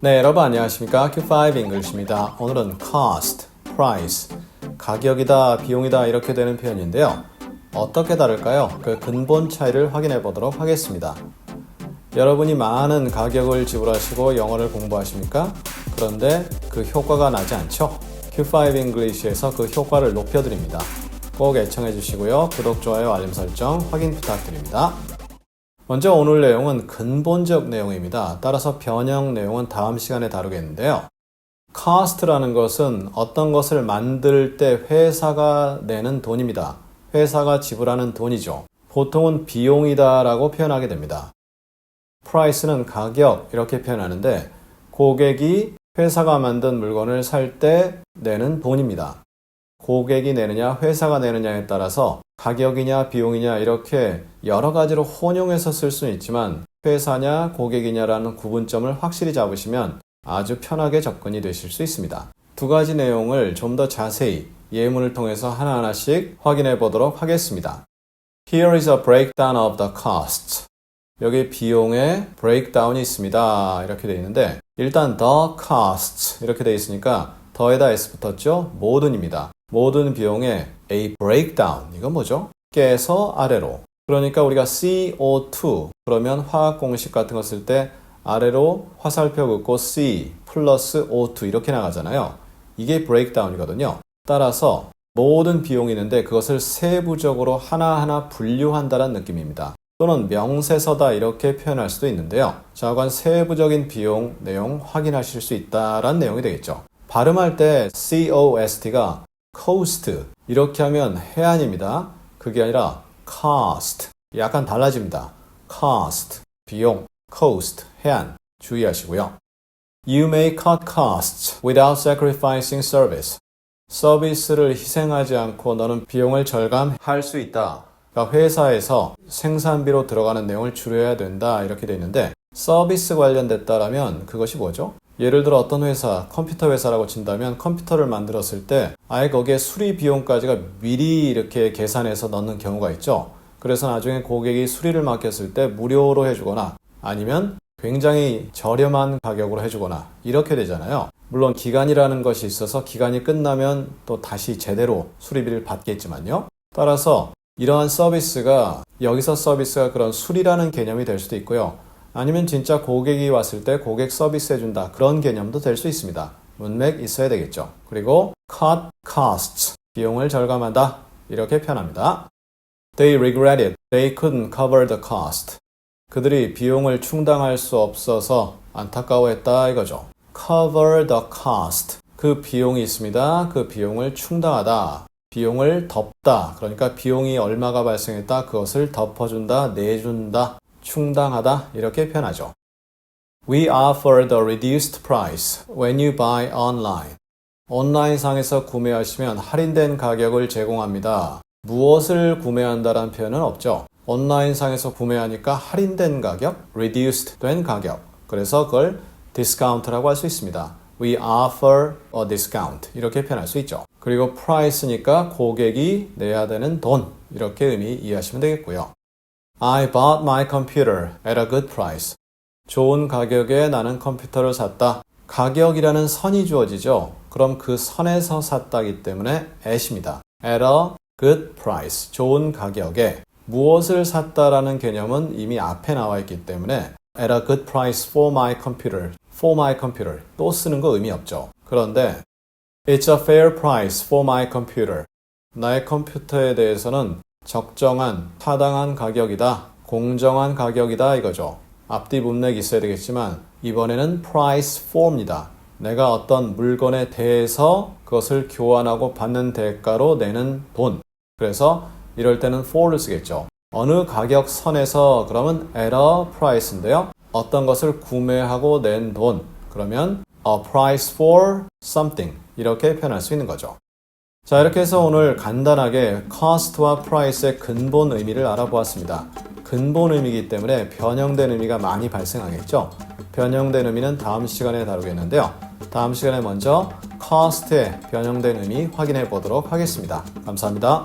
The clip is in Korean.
네, 여러분 안녕하십니까? Q5 English입니다. 오늘은 cost, price, 가격이다, 비용이다 이렇게 되는 표현인데요. 어떻게 다를까요? 그 근본 차이를 확인해 보도록 하겠습니다. 여러분이 많은 가격을 지불하시고 영어를 공부하십니까? 그런데 그 효과가 나지 않죠? Q5 English에서 그 효과를 높여드립니다. 꼭 애청해 주시고요. 구독, 좋아요, 알림 설정 확인 부탁드립니다. 먼저 오늘 내용은 근본적 내용입니다. 따라서 변형 내용은 다음 시간에 다루겠는데요. cost라는 것은 어떤 것을 만들 때 회사가 내는 돈입니다. 회사가 지불하는 돈이죠. 보통은 비용이다라고 표현하게 됩니다. price는 가격 이렇게 표현하는데 고객이 회사가 만든 물건을 살 때 내는 돈입니다. 고객이 내느냐 회사가 내느냐에 따라서 가격이냐 비용이냐 이렇게 여러 가지로 혼용해서 쓸 수는 있지만 회사냐 고객이냐라는 구분점을 확실히 잡으시면 아주 편하게 접근이 되실 수 있습니다. 두 가지 내용을 좀 더 자세히 예문을 통해서 하나하나씩 확인해 보도록 하겠습니다. Here is a breakdown of the costs. 여기 비용의 브레이크다운이 있습니다. 이렇게 되어 있는데 일단 the costs 이렇게 되어 있으니까 더에다 s 붙었죠? 모든입니다. 모든 비용의 a breakdown 이건 뭐죠? 깨서 아래로 그러니까 우리가 CO2 그러면 화학 공식 같은 거 쓸 때 아래로 화살표 긋고 C 플러스 O2 이렇게 나가잖아요. 이게 breakdown이거든요. 따라서 모든 비용이 있는데 그것을 세부적으로 하나하나 분류한다는 느낌입니다. 또는 명세서다 이렇게 표현할 수도 있는데요. 좌관 세부적인 비용 내용 확인하실 수 있다라는 내용이 되겠죠. 발음할 때 COST가 coast 이렇게 하면 해안입니다. 그게 아니라 cost 약간 달라집니다. cost 비용 coast 해안 주의하시고요. You may cut costs without sacrificing service. 서비스를 희생하지 않고 너는 비용을 절감할 수 있다. 그러니까 회사에서 생산비로 들어가는 내용을 줄여야 된다 이렇게 돼 있는데 서비스 관련됐다라면 그것이 뭐죠? 예를 들어 어떤 회사, 컴퓨터 회사라고 친다면 컴퓨터를 만들었을 때 아예 거기에 수리 비용까지가 미리 이렇게 계산해서 넣는 경우가 있죠. 그래서 나중에 고객이 수리를 맡겼을 때 무료로 해주거나 아니면 굉장히 저렴한 가격으로 해주거나 이렇게 되잖아요. 물론 기간이라는 것이 있어서 기간이 끝나면 또 다시 제대로 수리비를 받겠지만요. 따라서 이러한 서비스가 여기서 서비스가 그런 수리라는 개념이 될 수도 있고요. 아니면 진짜 고객이 왔을 때 고객 서비스 해준다. 그런 개념도 될 수 있습니다. 문맥 있어야 되겠죠. 그리고 cut costs. 비용을 절감한다. 이렇게 표현합니다. They regretted they couldn't cover the cost. 그들이 비용을 충당할 수 없어서 안타까워했다 이거죠. cover the cost. 그 비용이 있습니다. 그 비용을 충당하다. 비용을 덮다. 그러니까 비용이 얼마가 발생했다. 그것을 덮어준다, 내준다, 충당하다. 이렇게 표현하죠. We offer the reduced price when you buy online. 온라인상에서 구매하시면 할인된 가격을 제공합니다. 무엇을 구매한다라는 표현은 없죠. 온라인상에서 구매하니까 할인된 가격, reduced 된 가격. 그래서 그걸 discount라고 할 수 있습니다. We offer a discount 이렇게 표현할 수 있죠. 그리고 price니까 고객이 내야 되는 돈 이렇게 의미 이해하시면 되겠고요. I bought my computer at a good price. 좋은 가격에 나는 컴퓨터를 샀다. 가격이라는 선이 주어지죠. 그럼 그 선에서 샀다기 때문에 at입니다. at a good price. 좋은 가격에 무엇을 샀다라는 개념은 이미 앞에 나와 있기 때문에 at a good price for my computer. for my computer. 또 쓰는 거 의미 없죠. 그런데 It's a fair price for my computer. 나의 컴퓨터에 대해서는 적정한, 타당한 가격이다. 공정한 가격이다 이거죠. 앞뒤 문맥이 있어야 되겠지만 이번에는 price for입니다. 내가 어떤 물건에 대해서 그것을 교환하고 받는 대가로 내는 돈. 그래서 이럴 때는 for를 쓰겠죠. 어느 가격 선에서 그러면 at a price인데요. 어떤 것을 구매하고 낸 돈. 그러면 a price for something. 이렇게 표현할 수 있는 거죠. 자, 이렇게 해서 오늘 간단하게 cost와 price의 근본 의미를 알아보았습니다. 근본 의미이기 때문에 변형된 의미가 많이 발생하겠죠. 변형된 의미는 다음 시간에 다루겠는데요. 다음 시간에 먼저 cost의 변형된 의미 확인해 보도록 하겠습니다. 감사합니다.